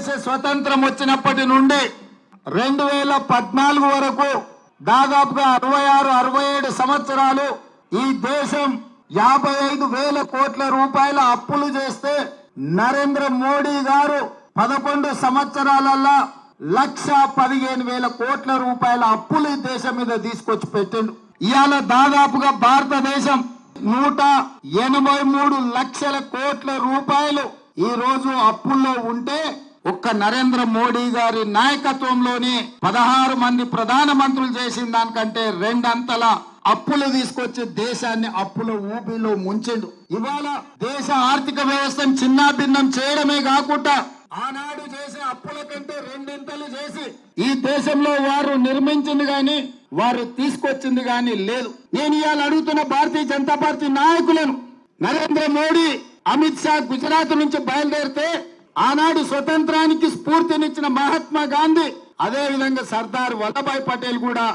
భారతదేశ స్వతంత్రం వచ్చినప్పటి నుండి రెండు వేల పద్నాలుగు వరకు దాదాపుగా అరవై ఆరు అరవై ఏడు సంవత్సరాలు ఈ దేశం యాభై ఐదు వేల కోట్ల రూపాయల అప్పులు చేస్తే నరేంద్ర మోడీ గారు పదకొండు సంవత్సరాలల్లా లక్ష పదిహేను వేల కోట్ల రూపాయల అప్పులు ఈ దేశం మీద తీసుకొచ్చి పెట్టిండు. ఇవాళ దాదాపుగా భారతదేశం నూట ఎనభై మూడు లక్షల కోట్ల రూపాయలు ఈ రోజు అప్పుల్లో ఉంటే ఒక్క నరేంద్ర మోడీ గారి నాయకత్వంలోని పదహారు మంది ప్రధాన మంత్రులు చేసిన దానికంటే రెండంతల అప్పులు తీసుకొచ్చి దేశాన్ని అప్పుల ఊబిలో ముంచిండు. ఇవాళ దేశ ఆర్థిక వ్యవస్థను చిన్నాభిన్నం చేయడమే కాకుండా ఆనాడు చేసే అప్పుల కంటే రెండింతలు చేసి ఈ దేశంలో వారు నిర్మించింది గాని వారు తీసుకొచ్చింది గాని లేదు. నేను ఇవాళ అడుగుతున్న భారతీయ జనతా పార్టీ నాయకులను నరేంద్ర మోడీ అమిత్ షా గుజరాత్ నుంచి బయలుదేరితే ఆనాడు స్వతంత్రానికి స్ఫూర్తినిచ్చిన మహాత్మా గాంధీ అదే విధంగా సర్దార్ వల్లభాయ్ పటేల్ కూడా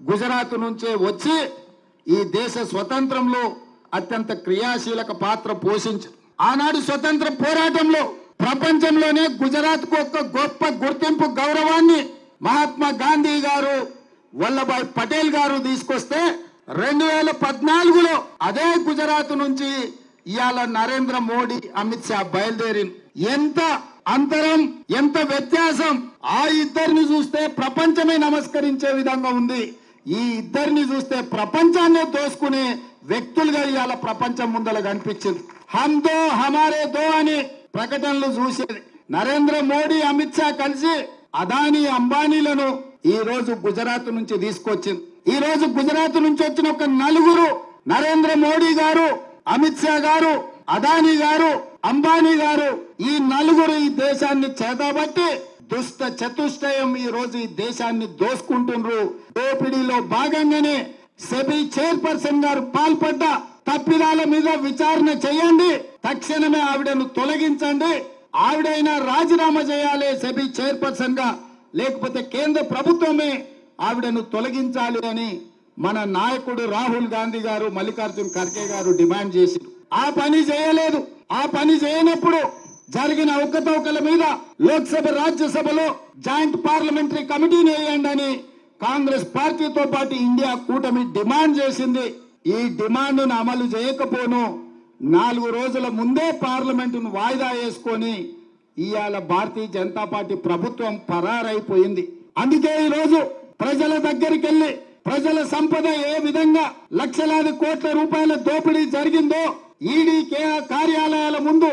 గుజరాత్ నుంచే వచ్చి ఈ దేశ స్వతంత్రంలో అత్యంత క్రియాశీలక పాత్ర పోషించారు. ఆనాడు స్వతంత్ర పోరాటంలో ప్రపంచంలోనే గుజరాత్కు ఒక గొప్ప గుర్తింపు గౌరవాన్ని మహాత్మా గాంధీ గారు వల్లభాయ్ పటేల్ గారు తీసుకొస్తే రెండు వేల పద్నాలుగులో అదే గుజరాత్ నుంచి ఇవాళ నరేంద్ర మోడీ అమిత్ షా బయలుదేరి ఎంత అంతరం ఎంత వ్యత్యాసం? ఆ ఇద్దరిని చూస్తే ప్రపంచమే నమస్కరించే విధంగా ఉంది. ఈ ఇద్దరిని చూస్తే ప్రపంచాన్ని దోసుకునే వ్యక్తులుగా ఇవాళ ప్రపంచం ముందర కనిపించింది. హమ్ దో హమారే దో అని ప్రకటనలు చూసేది. నరేంద్ర మోడీ అమిత్ షా కలిసి అదానీ అంబానీలను ఈ రోజు గుజరాత్ నుంచి తీసుకొచ్చింది. ఈ రోజు గుజరాత్ నుంచి వచ్చిన ఒక నలుగురు నరేంద్ర మోడీ గారు అమిత్ షా గారు అదానీ గారు అంబానీ గారు ఈ నలుగురు ఈ దేశాన్ని చేతబట్టి దుష్ట చతుష్టయం ఈ రోజు ఈ దేశాన్ని దోసుకుంటుండ్రు. దోపిడీలో భాగంగానే సెబీ చైర్పర్సన్ గారు పాల్పడ్డ తప్పిదాల మీద విచారణ చేయండి. తక్షణమే ఆవిడను తొలగించండి. ఆవిడైనా రాజీనామా చేయాలి సెబీ చైర్పర్సన్గా. లేకపోతే కేంద్ర ప్రభుత్వమే ఆవిడను తొలగించాలి అని మన నాయకుడు రాహుల్ గాంధీ గారు మల్లికార్జున్ ఖర్గే గారు డిమాండ్ చేశారు ఆ పని చేయలేదు. ఆ పని చేయనప్పుడు జరిగిన అవకతవకల మీద లోక్సభ రాజ్యసభలో జాయింట్ పార్లమెంటరీ కమిటీని వేయండి అని కాంగ్రెస్ పార్టీతో పాటు ఇండియా కూటమి డిమాండ్ చేసింది. ఈ డిమాండ్ను అమలు చేయకపోను. నాలుగు రోజుల ముందే పార్లమెంటును వాయిదా వేసుకొని ఇవాళ భారతీయ జనతా పార్టీ ప్రభుత్వం పరారైపోయింది. అందుకే ఈ రోజు ప్రజల దగ్గరికి వెళ్ళి ప్రజల సంపద ఏ విధంగా లక్షలాది కోట్ల రూపాయల దోపిడీ జరిగిందో ఈడీ కే- కార్యాలయాల ముందు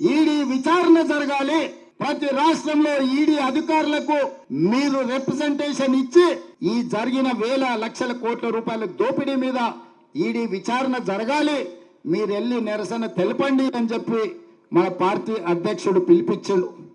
ఈడీ విచారణ జరగాలి. ప్రతి రాష్ట్రంలో ఈడీ అధికారులకు మీరు రిప్రజెంటేషన్ ఇచ్చి ఈ జరిగిన వేల లక్షల కోట్ల రూపాయల దోపిడీ మీద ఈడీ విచారణ జరగాలి. మీరు వెళ్ళి నిరసన తెలపండి అని చెప్పి మన పార్టీ అధ్యక్షుడు పిలిపించాడు